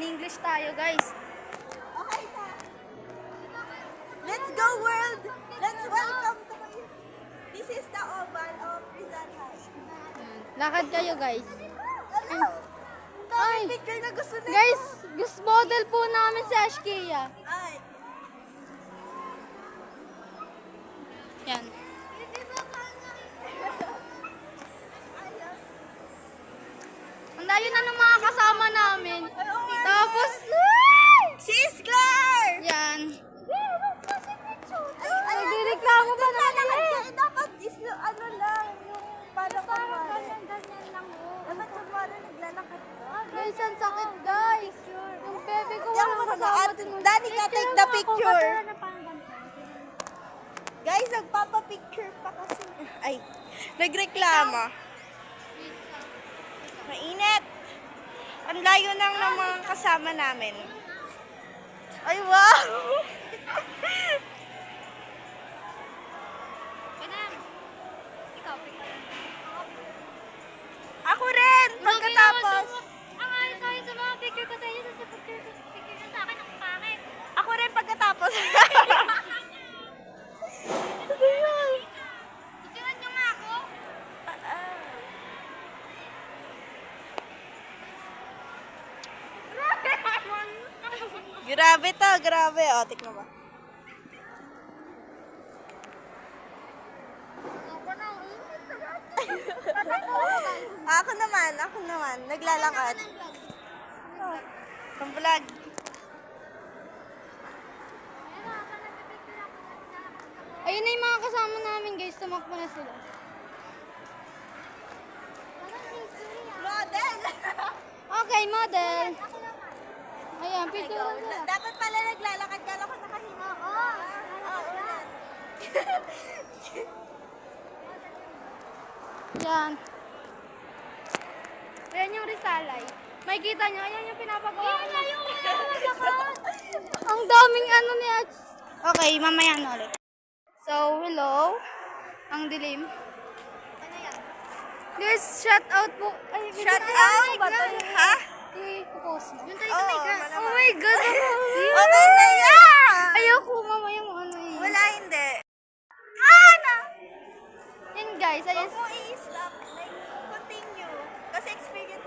In-English tayo, guys. Okay na. Let's go world! Let's welcome to my... This is the oval of Rizal High. Lakad kayo, guys. Ano? Ay, Picture na gusto nito. guys, gusto model po namin si Ashkia. Ay. Layo na ng mga kasama namin. Tapos, Sis Claire! yan. Nagreklamo pa naman Ay, dapat is ano lang, yung parang kumari. Dapat kumari naglalakad ka. Guys, ang sakit, guys. Yung bebe ko walang na, kasama. Daddy ka take the picture. Guys, nagpapa-picture pa kasi. Ay, nagreklama. Mainit. Ang layo nang ng mga kasama namin. Ay, wow! Ako rin, pagkatapos. Ang ayos sa sa mga picture ko sa inyo, sa picture ko, picture sa akin, ang pangit. Ako rin pagkatapos. Picturean nyo nga ako. Grabe to, grabe. O, tiknan mo. ako naman, ako naman. Naglalakad. Oh, ang vlog. Ayun na yung mga kasama namin, guys. Tumakbo na sila. Model! Okay, model. Ayan, picture sila. Dapat pala naglalakad ka lang ako nakahinga. Oo. Oo, ulan. Yan. Ayan yung Rizalay. May kita nyo, ayan yung pinapagawa ko. Ang daming ano ni Ach. Okay, mamaya na ulit. So, hello. Ang dilim. Guys, shout out po. Ay, Shout out! God. Ha? I-post mo. Yung tayo Oo, sa may gas. malamang. Oh my God. Okay na yan! Ayoko, mamaya mo ano eh. Wala, hindi. Yan guys, ayan. Huwag mo i-stop. Like, continue. Kasi experience.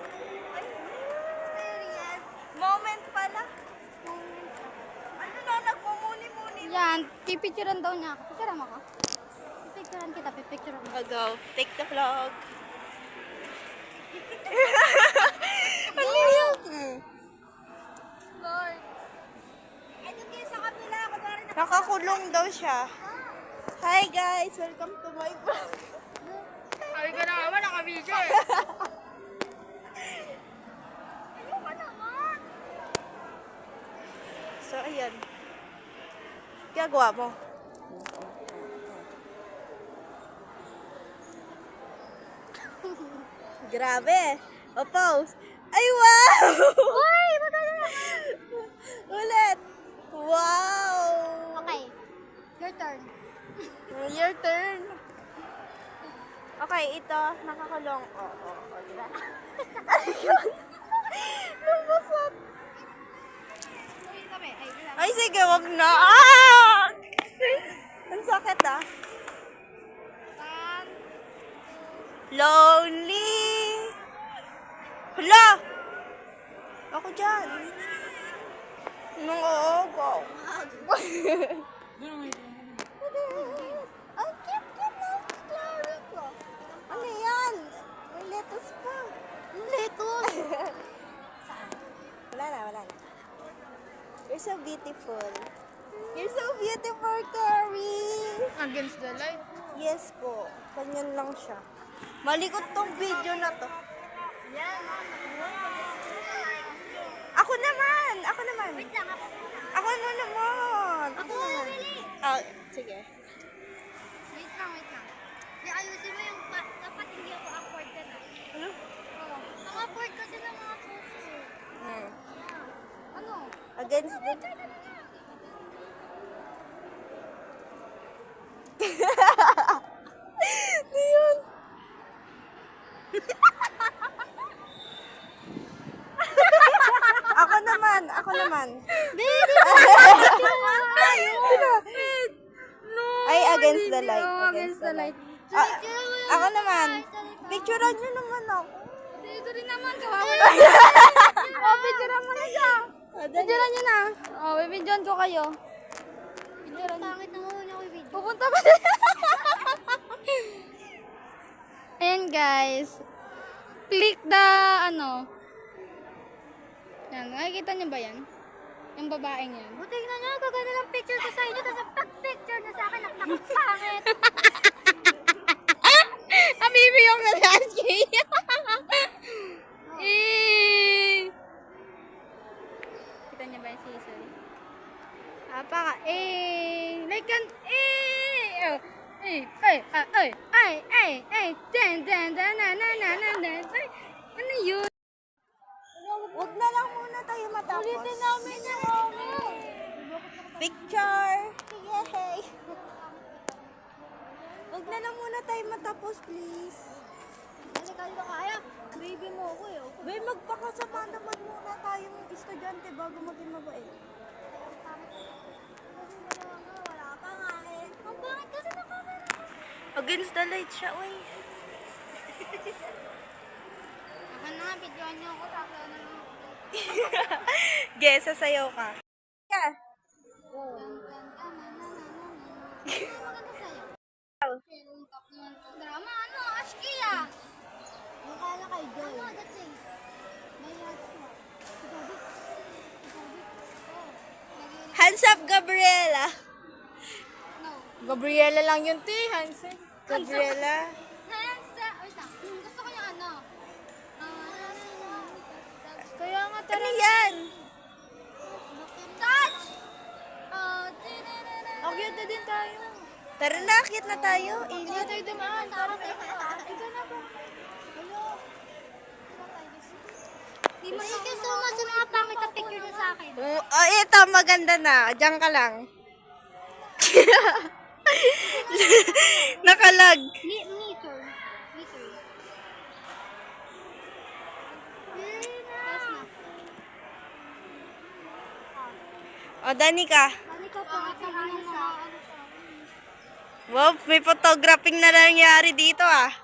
Ay, experience. Moment pala. Ano na, nagmumuni-muni. Yan, pipicturean daw niya ako. Picturean mo ako. Pipicturean kita, pipicturean mo. I'll go. Take the vlog. Nakakulong daw siya. Hi guys! Welcome to my vlog. Sabi ko na naman, naka-video eh. So, ayan. Gagawa mo. Grabe. O, pause. Ay, wow! Uy, maganda Ulit. Wow! Your turn. Your turn. Okay, ito, nakakulong. Oo, oh, oo, oh, diba? Ayun. Lumusot. Kami, ay, sige, wag na. Ah! Ang sakit ah. One, Lonely. Hala! Ako dyan. Nung oo, go. lettuce pa. lettuce. Wala na, wala na. You're so beautiful. You're so beautiful, Carrie. Against the light. Yes po. Ganyan lang siya. Malikot tong video na to. Ako naman! Ako naman! Ako na naman! Ako naman! Oh, sige. Wait lang, wait lang. Di, ayusin mo yung, pa- dapat hindi ako awkward. Ano? Ang awkward kasi ng mga poses. Hmm. Ano? Against the... Ano yun? Ako naman! ako naman. Ay, against the light. Against the light. Ah, ako naman. Picturean nyo naman ako. Dito rin naman, kawawa naman. oh, picturean mo na siya. Picturean niyo na. Oh, bibidyoan ko kayo. Picturean niyo. Pangit na muna ako video. Pupunta pa Ayan guys. Click the ano. Yan, nakikita niyo ba yan? Yung babaeng yan. Buti na niya, gaganda ng picture ko sa inyo, tapos pag picture na sa akin, nakakapangit. Nabibiyok na si Aski. eh. Kita niya ba yung season? Apaka, eh. Like an, eh. Oh. Eh, ay, ay, ay, ay, ay, ay, dan, dan, dan, na, na, na, na, na, ay, ano yun? Huwag na lang muna tayo matapos. Ulitin namin yung. Picture! Yay! Huwag na lang muna tayo matapos, please. Kasi kali ba kaya, baby mo ako eh. Bay, magpakasama naman muna tayong estudyante bago maging mabait. Wala pa nga eh. Ang pangit kasi na camera. Against the light siya, uy. Ako na nga, videoan niyo ako, tapos na lang. Guess, sasayaw ka. Yeah. Maganda Kala kay Joy. Ano, that's it. May hats mo. Oh. Hands up, Gabriela. No. Gabriela lang yun, te. Hands up. Gabriela. Hands up. Wait lang. Gusto ko yung ano. Ah, Kaya nga, ano yan? touch! Oh, tinanana. Okay, din tayo. Tara na, akit na tayo. Init. tayo dumaan. Tara tayo. Ikaw na ba? Di mo you so much sa mga pangit na picture niyo sa akin. Oh, oh, ito, maganda na. Diyan ka lang. Nakalag. Ni meter. Meter. O, Dani ka. Ano ka pangit na ano sa Wow, may photographing na nangyari dito ah.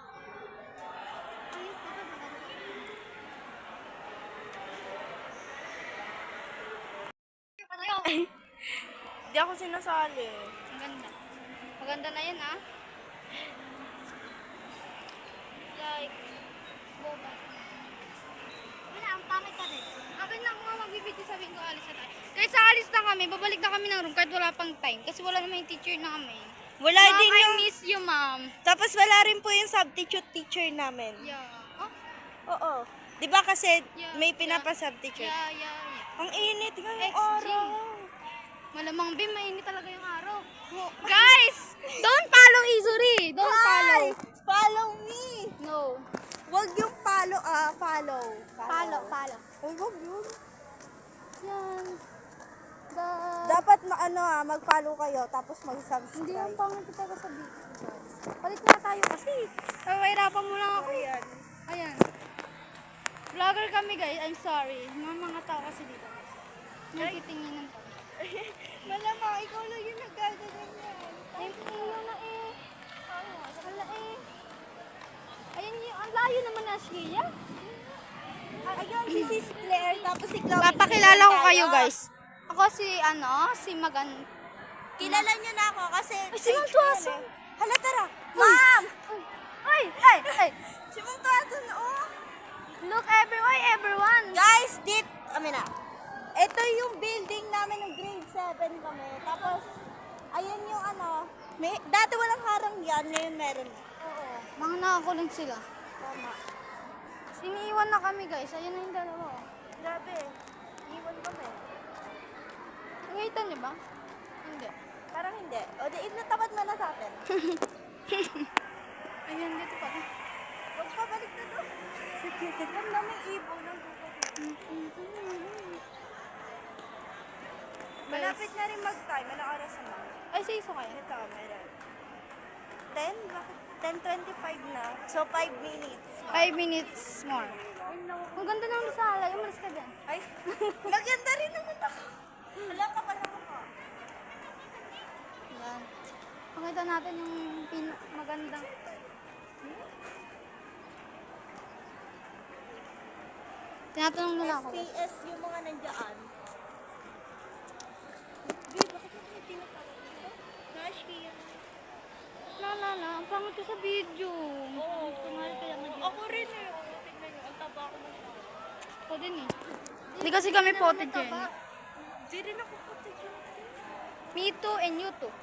Ako sinasali. Ang ganda. Maganda na yan, ah. Like, boba. Wala, ang pangit ka din. Akin na ako nga magbibidyo sabihin ko alis na tayo. Kahit sa alis na kami, babalik na kami ng room kahit wala pang time. Kasi wala naman yung teacher na kami. Wala Ma'am, din I yung... miss you, ma'am. Tapos wala rin po yung substitute teacher namin. Yeah. Oh? Oo. Di ba kasi Yeah, may pinapa-substitute? Yeah, yeah, yeah. Ang init ngayong XG. Malamang Bim, mainit talaga yung araw. Guys! Don't follow Izuri! Don't follow. Guys, follow me. No. Wag yung follow, ah, follow. Follow, follow. Ay, wag yun. Yan. The... Dapat ma ano ah, mag-follow kayo tapos mag-subscribe. Hindi ang pangit kita ko sa video. Palit na tayo kasi. Pahirapan mo lang ako. Ayan. Ayan. Vlogger kami guys. I'm sorry. Mga mga tao kasi dito. Nagtitinginan pa. Malamang, ikaw lang yung nagkaganan yan. Ayun yung na eh. Wala eh. Ayun yung, ang layo naman na Shia. Ayun, si Sis Claire, tapos si Chloe. Papakilala ko kayo guys. Ako si ano, si Magan. Kilala niyo na ako kasi... Ay, si Ma'am Tuason. Hala, tara. Ma'am! Ay, ay, ay. Si Ma'am Tuason, oh. Look everyone, everyone. Guys, dit... Amin na. Ito yung building namin ng grade 7 kami. Tapos, ayun yung ano... May, dati walang harang yan, ngayon meron na. Oo. Mga nakakulong sila. Tama. Siniiwan na kami guys. Ayun na yung dalawa. oh. Grabe. Iwan kami. Nakita niyo ba? Hindi. Parang hindi. O, di, natapat mo na sa atin. Ayun, dito pa. Huwag pa balik na to. Ang daming ibon ng Malapit na rin mag-time. Anong oras na? Ay, sa iso kayo. Ito, meron. 10? Bakit? 10.25 na. So, 5 minutes. 5 minutes more. Ang ganda ng sala. Yung Umalis ka dyan. Ay, maganda rin naman ako. Wala ka pala ako. Yan. Pakita natin yung pin magandang. Tinatanong nila ako. SPS yung mga nandiyan. Babe, bakit mo may tinatawag dito? Nash, kaya. La la ko sa video. Oo. Tumari kaya mag Ako rin eh. oh. Tingnan nyo, ang taba ko na siya. Ako din eh. Hindi kasi kami potted yan. Di rin ako puti dyan. Me too and you too.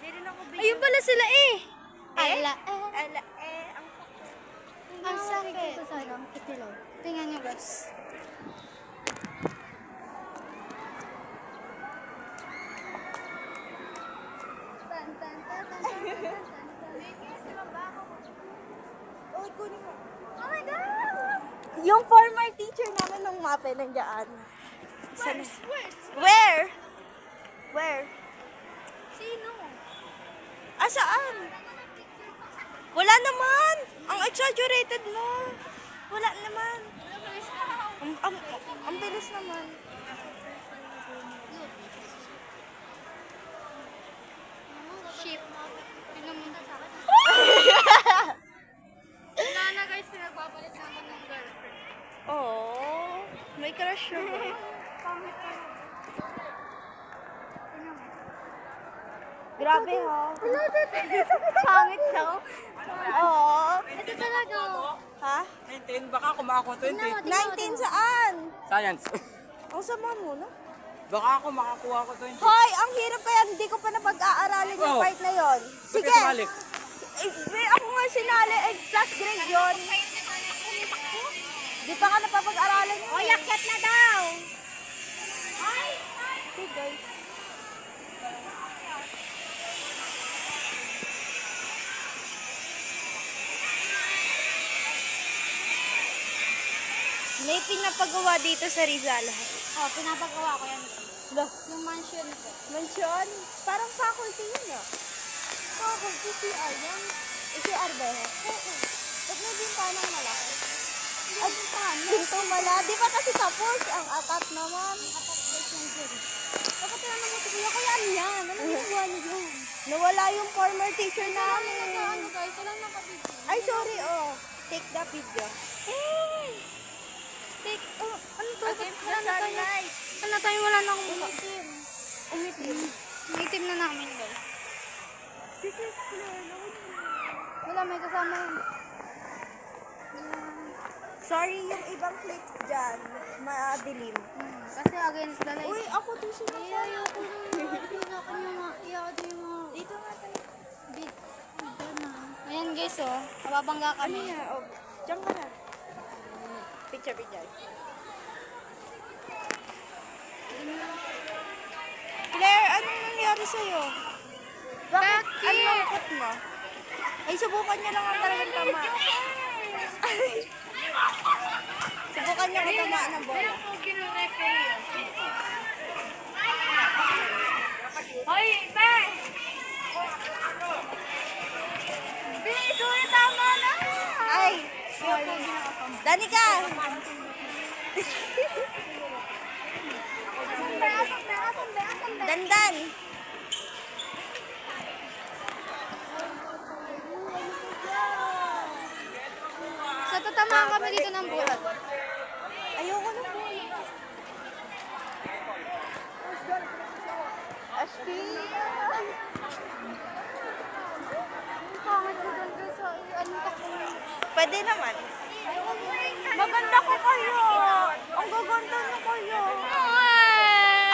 Di rin ako bigyan. Ayun pala sila eh. Eh? Ala eh. Ala, eh, ang sakit. Ang sakit. Tingnan nyo guys. Uy, kunin mo. Oh my God! Yung former teacher namin ng MAPE nandiyan. Saan? Where? Where? Sino? Ah, saan? Wala naman. Ang exaggerated mo. Wala naman. Ang, ang, ang bilis naman. Ship. Tingnan mo na sa akin. Wala na guys, pinagpapalit naman ng girlfriend. Oh, may crush siya. eh. Pangit ka na. Tingnan mo. Grabe ha. Pangit daw. Oo. Ito talaga. oh. Ha? 19, baka kumakakuha 20. 19 saan? Science. Ang sama mo, no? Baka ako makakuha ko 20. Hoy, ang hirap kaya hindi ko pa napag-aaralin yung Oh. part na yon. Sige. sumali? Eh, eh, ako nga sinali, eh, last grade yun. Di pa ka napapag-aralan yun. O, yakyat na daw. Ay! Okay, guys. May pinapagawa dito sa Rizal. Oh, pinapagawa ko yan. Lo, Yung mansion ko. mansion? Parang faculty yun ah. Faculty, CR yan. Eh, CR ba? Oo. Ba't may bintanang malaki? Ay, pinto mala. Di ba kasi tapos? Ang atat naman. Atat guys yung dyan. Bakit tinanong mo si kuya? Kuya, ano yan? Ano ginagawa niyo? Nawala yung former teacher Ano namin. guys? Wala na kapit. Ay, sorry, oh. Take the video. Eh! Take, oh, ano to? Against the Wala na sunlight. Ano tayo? Wala na akong mukha. Umitim. Umitim na namin guys. This is Claire. Wala, may kasama yun. Sorry, yung ibang clips dyan. Madilim. Hmm, Kasi against the light. Uy, ako to sila. Ay, ayoko na. Ayoko na. Ayoko na. Dito nga tayo. Bit. Ito na. Ayan guys, oh. Nababangga Ano kami. yan? Oh, dyan ka na. Picture, picture. Claire, anong nangyari sa'yo? Bakit? Bakit? Ang lungkot mo? Ay, subukan niya lang ang talagang tama. Subukan niya tama ng bola. Hoy, Pe! Be, sorry, tama na! Ay, sorry. Danica! Dandan! Sa tatamaan kami dito ng bulat. Ayoko na po. Ashby! Pangit ko doon guys. Ano ka ko? Pwede naman. Maganda ko kayo. Ang gaganda na kayo.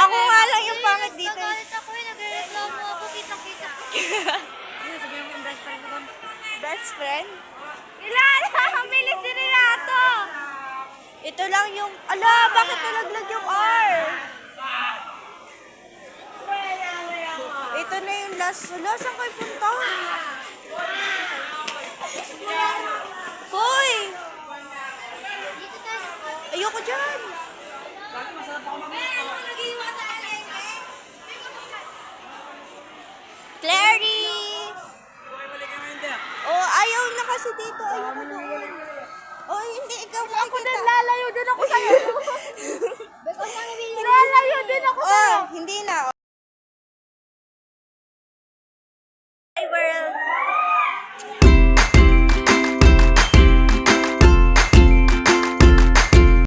Ako nga lang yung pangit dito. Nagalit ako eh. Nagreklamo ako. Kita-kita. Best friend? Ilala! Ang bilis si Renato! Ito lang yung... Ala, bakit nalaglag yung R? Ito na yung last. Ala, saan kayo punta? Hoy! Ayoko dyan. Clary! Oh, ayaw na kasi dito. Ayaw na doon. Oh, hindi, ikaw Ako din, makikita. lalayo din ako sa'yo. Ako? Lalayo din ako sa'yo. Oh,